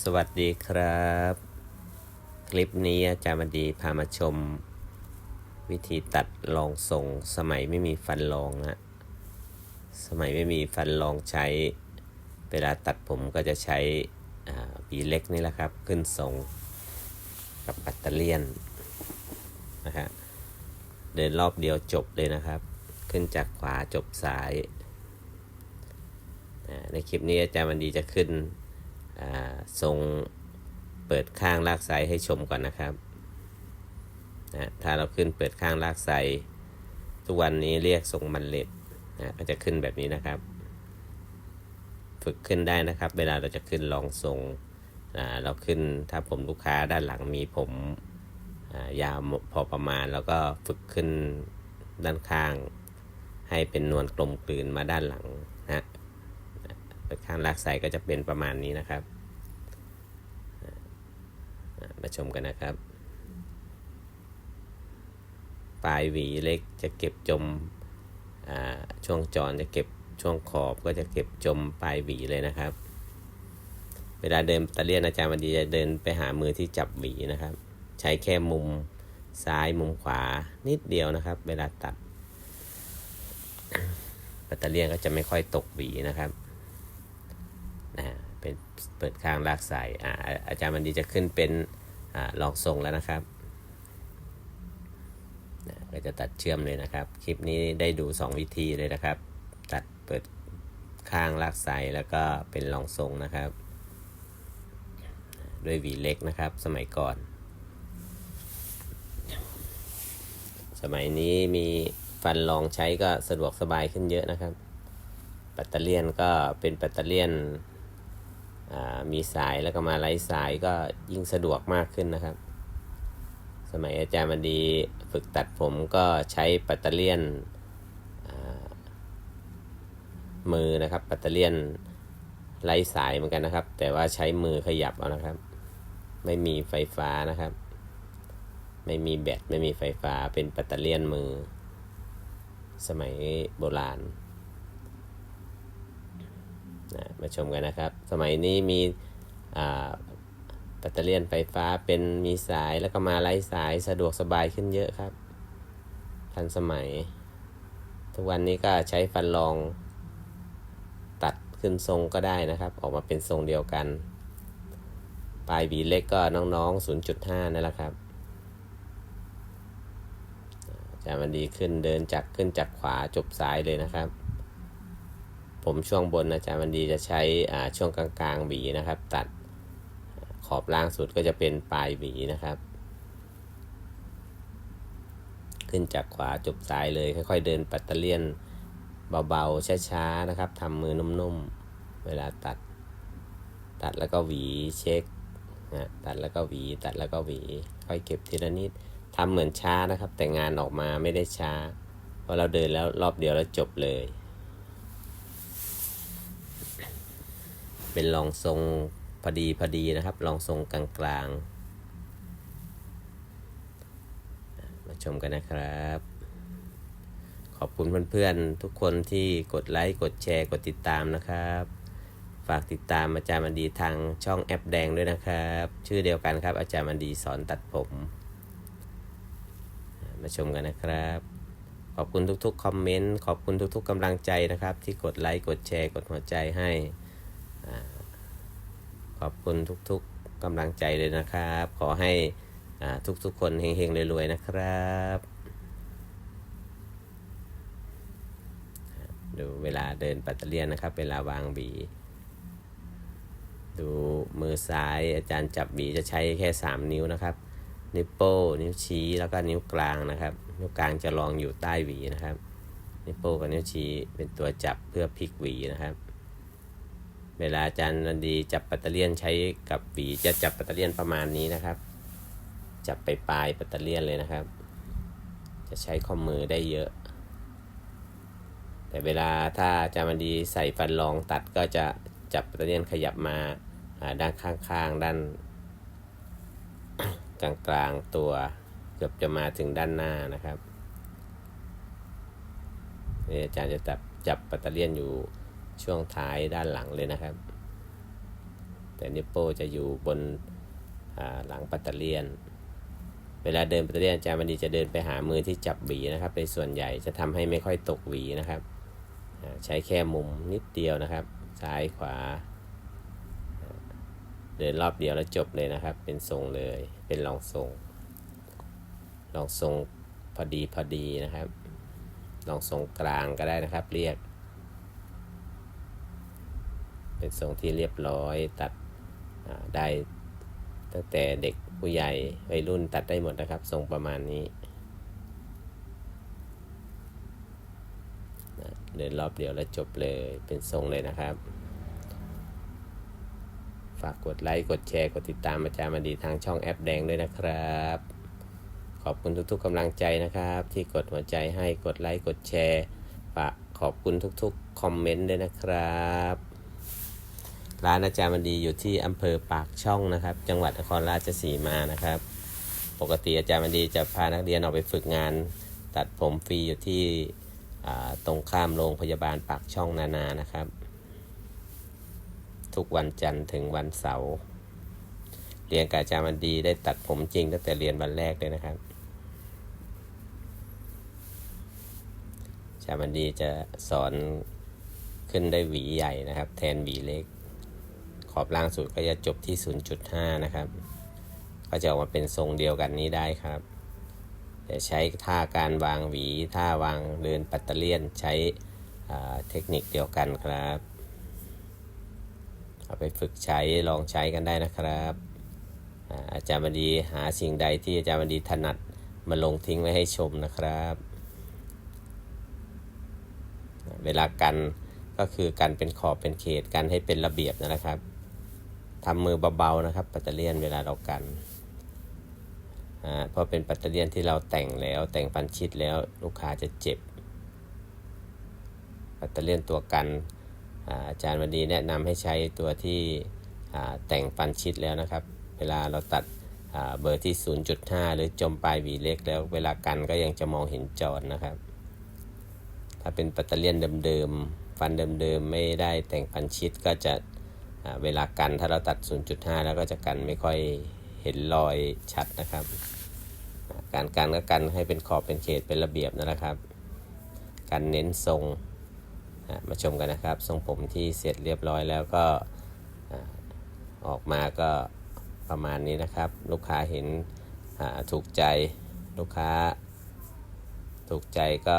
สวัสดีครับ คลิปนี้อาจารย์บดีพามาชม วิธีตัดรองทรงสมัยไม่มีฟันรองนะสมัยไม่มีฟันรองใช้ เวลาตัดผมก็จะใช้วีเล็กนี่แหละครับ ขึ้นทรงกับปัตเตอร์เลียนนะฮะเดินรอบเดียวจบเลยนะครับ ขึ้นจากขวาจบซ้าย ในคลิปนี้อาจารย์บันดีจะขึ้น ทรงเปิดข้างลากไซให้ชมก่อนนะครับนะถ้าเราขึ้นเปิดข้างลากไซทุกวันนี้เรียกทรงมันเล็ดนะก็จะขึ้นแบบนี้นะครับ ฝึกขึ้นได้นะครับ เวลาเราจะขึ้นลองทรงอ่าเราขึ้นถ้าผมลูกค้าด้านหลังมีผมยาวพอประมาณ แล้วก็ฝึกขึ้นด้านข้าง ให้เป็นนวลกลมกลืนมาด้านหลังนะเปิดข้างลากไซก็จะเป็นประมาณนี้นะครับ มาชมกันนะครับ ปลายหวีเล็กจะเก็บจมช่วงจรจะเก็บช่วงขอบก็จะเก็บจมปลายหวีเลยนะครับ เวลาเดินตะเลียนอาจารย์วันดีจะเดินไปหามือที่จับหวีนะครับ ใช้แค่มุมซ้ายมุมขวานิดเดียวนะครับ เวลาตัดปัตเตอร์เลียนก็จะไม่ค่อยตกหวีนะครับนะเป็นเปิดข้างลากสายอ่าอาจารย์มันดีจะขึ้นเป็น อลองทรงแล้วนะครับก็จะตัดเชื่อมเลยนะครับ คลิปนี้ได้ดู 2 วิธีเลยนะครับ ตัดเปิดข้างลากสายแล้วก็เป็นลองทรงนะครับ ด้วยหวีเล็กนะครับ สมัยก่อน สมัยนี้มีฟันรองใช้ก็สะดวกสบายขึ้นเยอะนะครับ แบตเตอรี่ยนก็เป็นแบตเตอรี่ยน มีสายแล้วก็มาไร้สายก็ยิ่งสะดวกมากขึ้นนะครับ สมัยอาจารย์มันดีฝึกตัดผมก็ใช้แบตเตอรี่ยนมือนะครับแบตเตอรี่ยนไร้สายเหมือนกันนะครับ แต่ว่าใช้มือขยับเอานะครับ ไม่มีไฟฟ้านะครับ ไม่มีแบตไม่มีไฟฟ้าเป็นแบตเตอรี่ยนมือ สมัยโบราณ นะมาชมกันนะครับ สมัยนี้มีแบตเตอรี่ยนไฟฟ้าเป็นมีสายแล้วก็มาไร้สายสะดวกสบายขึ้นเยอะครับ ทันสมัย ทุกวันนี้ก็ใช้ฟันรองตัดขึ้นทรงก็ได้นะครับ ออกมาเป็นทรงเดียวกัน ปลายหวีเล็กก็น้องๆ 0.5 นั่นแหละครับจารย์มันดีขึ้นเดินจากขึ้นจากขวาจบซ้ายเลยนะครับ ผมช่วงบนอาจารย์วันดีจะใช้ช่วงกลางๆหวีนะครับ ตัดขอบล่างสุดก็จะเป็นปลายหวีนะครับ ขึ้นจากขวาจบซ้ายเลยค่อยๆ เดินปัตเตเลียนเบาๆช้าๆนะครับทำมือนุ่มๆ เวลาตัด ตัดแล้วก็หวีเช็คนะตัดแล้วก็หวีตัดแล้วก็หวี ค่อยเก็บทีละนิดทำเหมือนช้านะครับ แต่งานออกมาไม่ได้ช้าเพราะเราเดินแล้วรอบเดียวแล้วจบเลย เป็นรองทรงพอดีพอดีนะครับรองทรงกลางๆ มาชมกันนะครับ ขอบคุณเพื่อนๆ ทุกคนที่กดไลค์ กดแชร์ กดติดตามนะครับ ฝากติดตามอาจารย์มันดีทางช่องแอปแดงด้วยนะครับ ชื่อเดียวกันครับ อาจารย์มันดีสอนตัดผม มาชมกันนะครับขอบคุณทุกๆ คอมเมนต์ ขอบคุณทุกๆกำลังใจนะครับ ที่กดไลค์ กดแชร์ กดหัวใจให้ ขอบคุณทุกๆกำลังใจเลยนะครับ ขอให้ทุกๆคนเฮงๆรวยๆนะครับ ดูเวลาเดินปัตเตเลียนนะครับ เวลาวางบี ดูมือซ้ายอาจารย์จับบีจะใช้แค่ 3 นิ้วนะครับ นิ้วโป้นิ้วชี้แล้วก็นิ้วกลางนะครับนิ้วกลางจะรองอยู่ใต้หวีนะครับนิ้วโป้กับนิ้วชี้เป็นตัวจับเพื่อพลิกหวีนะครับ เวลาอาจารย์นันดีจับปัตเตอร์เลียนใช้กับหวีจะจับปัตเตอร์เลียนประมาณนี้นะครับ จับไปปลายปัตเตอร์เลียนเลยนะครับ จะใช้ข้อมือได้เยอะ แต่เวลาถ้าอาจารย์มันดีใส่ฟันรองตัดก็จะจับปัตเตอร์เลียนขยับมาด้านข้างๆ ด้านกลางๆตัวเกือบจะมาถึงด้านหน้านะครับอาจารย์จะจับจับปัตเตอร์เลียนอยู่ ช่วงท้ายด้านหลังเลยนะครับ แต่นิปโป้จะอยู่บนหลังปัตเตอร์เลียน เวลาเดินปัตเตอร์เลียนอาจารย์บันดีจะเดินไปหามือที่จับหวีนะครับในส่วนใหญ่จะทำให้ไม่ค่อยตกหวีนะครับ ใช้แค่มุมนิดเดียวนะครับ ซ้ายขวา เดินรอบเดียวแล้วจบเลยนะครับ เป็นทรงเลยเป็นรองทรงรองทรงพอดีพอดีนะครับรองทรงกลางก็ได้นะครับ เรียก เป็นทรงที่เรียบร้อยตัดได้ตั้งแต่เด็กผู้ใหญ่วัยรุ่นตัดได้หมดนะครับ ทรงประมาณนี้เดินรอบเดียวแล้วจบเลยเป็นทรงเลยนะครับ ฝากกดไลค์ กดแชร์ กดติดตามอาจารย์มาดีทางช่องแอปแดงด้วยนะครับ ขอบคุณทุกๆกำลังใจนะครับ ที่กดหัวใจให้กดไลค์ กดแชร์ฝากขอบคุณทุกๆ คอมเมนต์ด้วยนะครับ ร้านอาจารย์มันดีอยู่ที่อำเภอปากช่องนะครับ จังหวัดนครราชสีมานะครับ ปกติอาจารย์มันดีจะพานักเรียนออกไปฝึกงาน ตัดผมฟรีอยู่ที่ตรงข้ามโรงพยาบาลปากช่องนานานะครับ ทุกวันจันทร์ถึงวันเสาร์เรียนกับอาจารย์มันดีได้ตัดผมจริงตั้งแต่เรียนวันแรกเลยนะครับอาจารย์มันดีจะสอนขึ้นได้หวีใหญ่นะครับ แทนหวีเล็ก ขอบล่างสุดก็จะจบที่ 0.5 นะครับ ก็จะออกมาเป็นทรงเดียวกันนี้ได้ครับแต่ใช้ท่าการวางหวี ท่าวางเดินปัตเตเลียนใช้เทคนิคเดียวกันครับ เอาไปฝึกใช้ลองใช้กันได้นะครับอาอาจารย์บดีหาสิ่งใดที่อาจารย์บดีถนัดมาลงทิ้งไว้ให้ชมนะครับ เวลากันก็คือกันเป็นขอบเป็นเขตกันให้เป็นระเบียบนะครับ ทำมือเบาๆนะครับ ปัตเตอร์เลียนเวลาเรากันอ่าพราะเป็นปัตเตอร์เลียนที่เราแต่งแล้วแต่งฟันชิดแล้วลูกค้าจะเจ็บ ปัตเตอร์เลียนตัวกันอาจารย์วันนี้แนะนำให้ใช้ตัวที่แต่งฟันชิดแล้วนะครับ เวลาเราตัดเบอร์ที่ 0.5 หรือจมปลายหวีเล็กแล้วเวลากันก็ยังจะมองเห็นจอนะครับ ถ้าเป็นปัตเตอร์เลียนเดิมๆ ฟันเดิมๆ ไม่ได้แต่งฟันชิดก็จะ เวลากันถ้าเราตัด 0.5 แล้วก็จะกันไม่ค่อยเห็นรอยชัดนะครับ การกันก็กันให้เป็นขอบเป็นเขตเป็นระเบียบนะครับ การเน้นทรงมาชมกันนะครับ ทรงผมที่เสร็จเรียบร้อยแล้วก็ออกมาก็ประมาณนี้นะครับ ลูกค้าเห็นถูกใจลูกค้า ถูกใจก็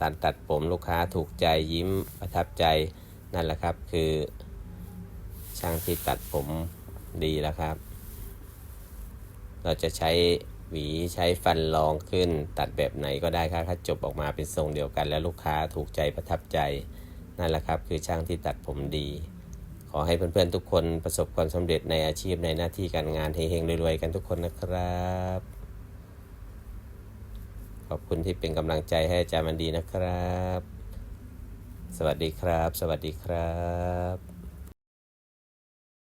ตัดตัดผมลูกค้าถูกใจยิ้มประทับใจนั่นแหละครับคือ ช่างที่ตัดผมดีแล้วครับ เราจะใช้หวีใช้ฟันรองขึ้น ตัดแบบไหนก็ได้ครับถ้าจบออกมาเป็นทรงเดียวกัน แล้วลูกค้าถูกใจประทับใจนั่นแหละครับ คือช่างที่ตัดผมดี ขอให้เพื่อนๆทุกคนประสบความสำเร็จในอาชีพในหน้าที่การงานเฮงๆรวยๆกันทุกคนนะครับ ขอบคุณที่เป็นกำลังใจให้อาจารย์มันดีนะครับ สวัสดีครับ สวัสดีครับ